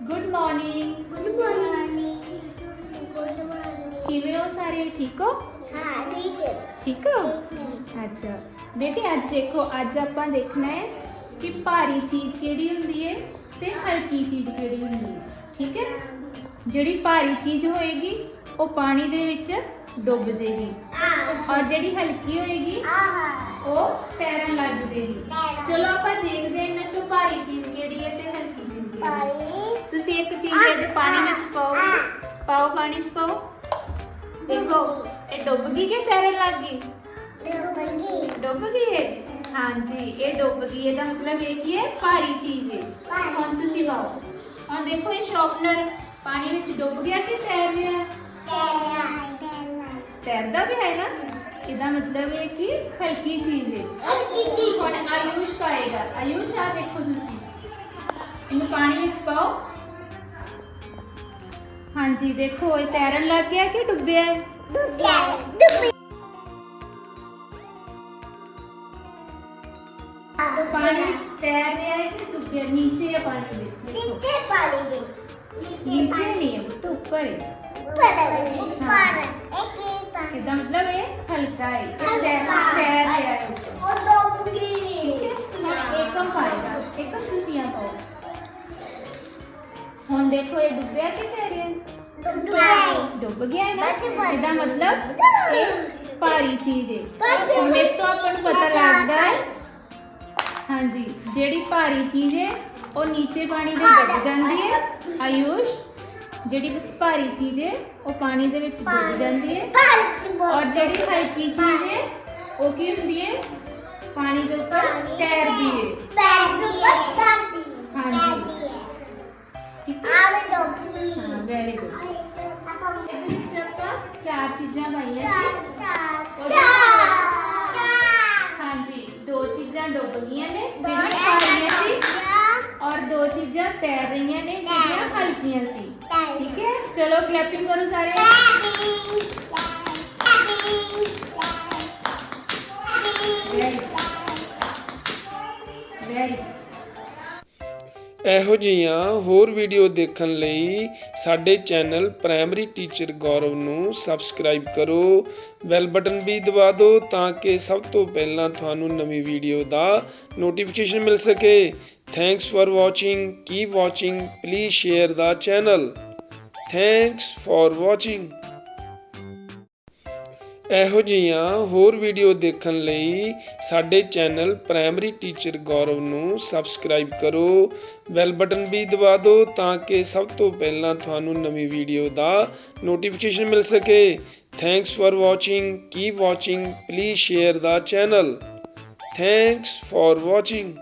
Good morning good morning ਕਿਵੇਂ ਹੋ ਸਾਰੇ? ਠੀਕ ਹੋ? ਹਾਂ ਠੀਕ ਹੈ। ਠੀਕ ਹੋ? ਅੱਛਾ। ਬੇਟੇ ਅੱਜ ਦੇਖੋ ਅੱਜ ਆਪਾਂ ਦੇਖਣਾ ਹੈ ਕਿ ਭਾਰੀ ਚੀਜ਼ ਕਿਹੜੀ ਹੁੰਦੀ ਹੈ ਤੇ ਹਲਕੀ ਚੀਜ਼ ਕਿਹੜੀ ਹੁੰਦੀ ਹੈ। ਠੀਕ ਹੈ? ਜਿਹੜੀ ਭਾਰੀ ਚੀਜ਼ ਹੋਏਗੀ ਉਹ ਪਾਣੀ ਦੇ ਵਿੱਚ ਡੁੱਬ ਜਾਏਗੀ ਆ ਔਰ ਜਿਹੜੀ ਹਲਕੀ ਹੋਏਗੀ ਉਹ ਤੈਰਨ ਲੱਗ ਤੈਰਨ। ਚਲੋ ਆਪਾਂ ਦੇਖਦੇ ਹਾਂ ਇਹਨਾਂ ਚੋਂ ਭਾਰੀ ਚੀਜ਼ ਕਿਹੜੀ ਹੈ ਤੇ ਹਲਕੀ ਚੀਜ਼ ਕਿਹੜੀ ਹੈ ਪਾਣੀ ਤੁਸੀਂ ਇਹਦੇ ਪਾਣੀ ਵਿੱਚ ਪਾਓ। ਪਾਓ ਪਾਣੀ 'ਚ ਪਾਓ। ਦੇਖੋ ਇਹ ਡੁੱਬ ਗਈ ਕਿ ਤੈਰਨ ਲੱਗ ਗਈ? ਡੁੱਬੀ ਡੁੱਬ ਗਈ ਹੈ ਹਾਂਜੀ ਇਹ ਡੁੱਬ ਗਈ। ਇਹਦਾ ਮਤਲਬ ਇਹ ਕੀ ਹੈ? ਭਾਰੀ ਚੀਜ਼ ਹੈ। ਹੁਣ ਤੁਸੀਂ ਪਾਓ ਹੁਣ ਦੇਖੋ ਇਹ ਸ਼ਾਰਪਨਰ ਪਾਣੀ ਵਿੱਚ ਡੁੱਬ ਗਿਆ ਕਿ ਤੈਰ ਰਿਹਾ? ਹੈ? ਤੇਰਾ ਤੇਰਾ ਤੈਰਦਾ ਵੀ ਹੈ ਨਾ? ਇਹਦਾ ਮਤਲਬ ਇਹ ਕਿ? ਹਲਕੀ ਚੀਜ਼ ਹੈ। ਹੁਣ ਆਯੂਸ਼ ਪਾਏਗਾ। ਆਯੂਸ਼ ਆ ਦੇਖੋ ਤੁਸੀਂ। ਇਹਨੂੰ ਪਾਣੀ ਵਿੱਚ ਪਾਓ। ਹਾਂਜੀ ਦੇਖੋ ਇਹ ਤੈਰਨ ਲੱਗ ਗਿਆ ਕਿ ਡੁੱਬਿਆ ਹੈ? ਡੁੱਬਿਆ ਡੁੱਬੀ ਪਾਣੀ ਵਿੱਚ ਤੈਰ ਰਿਹਾ ਹੈ ਕਿ ਡੁੱਬਿਆ? ਨੀਚੇ ਹੈ ਪਾਣੀ ਦੇ ਦੇਖੋ। ਨੀਚੇ ਪਾਣੀ ਦੇ ਨੀਚੇ ਨਹੀਂ ਹੈ ਪੁੱਤ ਉੱਪਰ ਹੈ। ਉੱਪਰ ਉੱਪਰ ਇੱਕ ਇੱਕ ਪਾਣੀ ਇਹਦਾ ਮਤਲਬ ਇਹ ਹਲਕਾ ਹੈ ਇਹ ਤੈਰ ਹਲਕਾ। ਤੈਰ ਰਿਹਾ ਹੈ ਉੱਪਰ। ਉਹ ਡੁੱਬ ਗਈ ਠੀਕ ਹੈ? ਡੁੱਬ ਗਿਆ ਹੈ ਨਾ। ਇਹਦਾ ਮਤਲਬ ਇਹ ਭਾਰੀ ਚੀਜ਼ ਹੈ ਇਹ ਤੋਂ ਆਪਾਂ ਨੂੰ ਪਤਾ ਲੱਗਦਾ ਹੈ। ਹਾਂਜੀ ਜਿਹੜੀ ਭਾਰੀ ਚੀਜ਼ ਹੈ ਉਹ ਨੀਚੇ ਪਾਣੀ ਦੇ ਡੁੱਬ ਜਾਂਦੀ ਹੈ ਆਯੂਸ਼ ਜਿਹੜੀ ਭਾਰੀ ਚੀਜ਼ ਹੈ ਉਹ ਪਾਣੀ ਦੇ ਵਿੱਚ ਡੁੱਬ ਜਾਂਦੀ ਹੈ ਔਰ ਜਿਹੜੀ ਹਲਕੀ ਚੀਜ਼ ਹੈ ਉਹ ਕੀ ਹੁੰਦੀ ਹੈ ਪਾਣੀ ਦੇ ਉੱਪਰ ਤੈਰਦੀ ਹੈ ਚੀਜ਼ਾਂ ਪਾਈਆਂ ਸੀ। ਹਾਂਜੀ ਦੋ ਚੀਜ਼ਾਂ ਡੁੱਬ ਗਈਆਂ ਨੇ ਜਿਹੜੀਆਂ ਭਾਰੀਆਂ ਸੀ। ਔਰ ਦੋ ਚੀਜ਼ਾਂ ਤੈਰ ਰਹੀਆਂ ਨੇ ਜਿਹੜੀਆਂ ਹਲਕੀਆਂ ਸੀ। ਠੀਕ ਹੈ? ਚਲੋ ਕਲੈਪਿੰਗ ਕਰੋ ਸਾਰੇ। ਇਹੋ ਜਿਹੀਆਂ ਹੋਰ ਵੀਡੀਓ ਦੇਖਣ ਲਈ ਸਾਡੇ ਚੈਨਲ ਪ੍ਰਾਇਮਰੀ ਟੀਚਰ ਗੌਰਵ ਨੂੰ ਸਬਸਕ੍ਰਾਈਬ ਕਰੋ। ਬੈਲ ਬਟਨ ਵੀ ਦਬਾ ਦਿਓ ਤਾਂ ਕਿ ਸਭ ਤੋਂ ਪਹਿਲਾਂ ਤੁਹਾਨੂੰ ਨਵੀਂ ਵੀਡੀਓ ਦਾ ਨੋਟੀਫਿਕੇਸ਼ਨ ਮਿਲ ਸਕੇ। Thanks for watching keep watching please share the channel thanks for watching ਇਹੋ ਜਿਹੀਆਂ ਹੋਰ ਵੀਡੀਓ ਦੇਖਣ ਲਈ ਸਾਡੇ ਚੈਨਲ ਪ੍ਰਾਇਮਰੀ ਟੀਚਰ ਗੌਰਵ ਨੂੰ ਸਬਸਕ੍ਰਾਈਬ ਕਰੋ। ਬੈਲ ਬਟਨ ਵੀ ਦਬਾ ਦਿਓ ਤਾਂ ਕਿ ਸਭ ਤੋਂ ਪਹਿਲਾਂ ਤੁਹਾਨੂੰ ਨਵੀਂ ਵੀਡੀਓ ਦਾ ਨੋਟੀਫਿਕੇਸ਼ਨ ਮਿਲ ਸਕੇ। Thanks for watching keep watching please share the channel thanks for watching